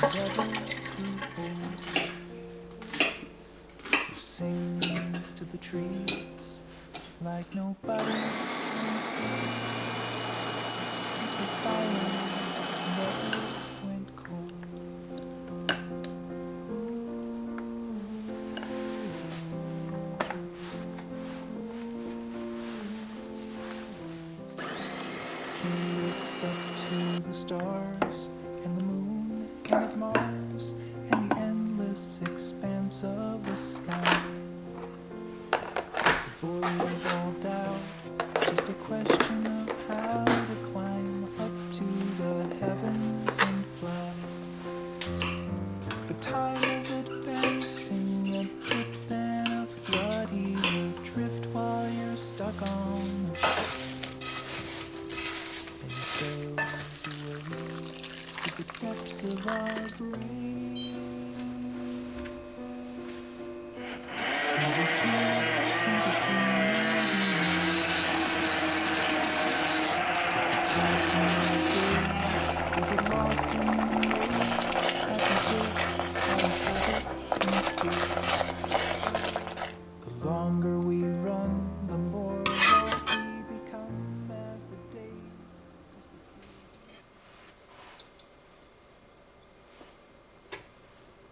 who sings to the trees like nobody. The cold. He looks up to the stars Mars and the endless expanse of the sky. Avoid all doubt, just a question of how to climb up to the heavens and fly. But time podcast.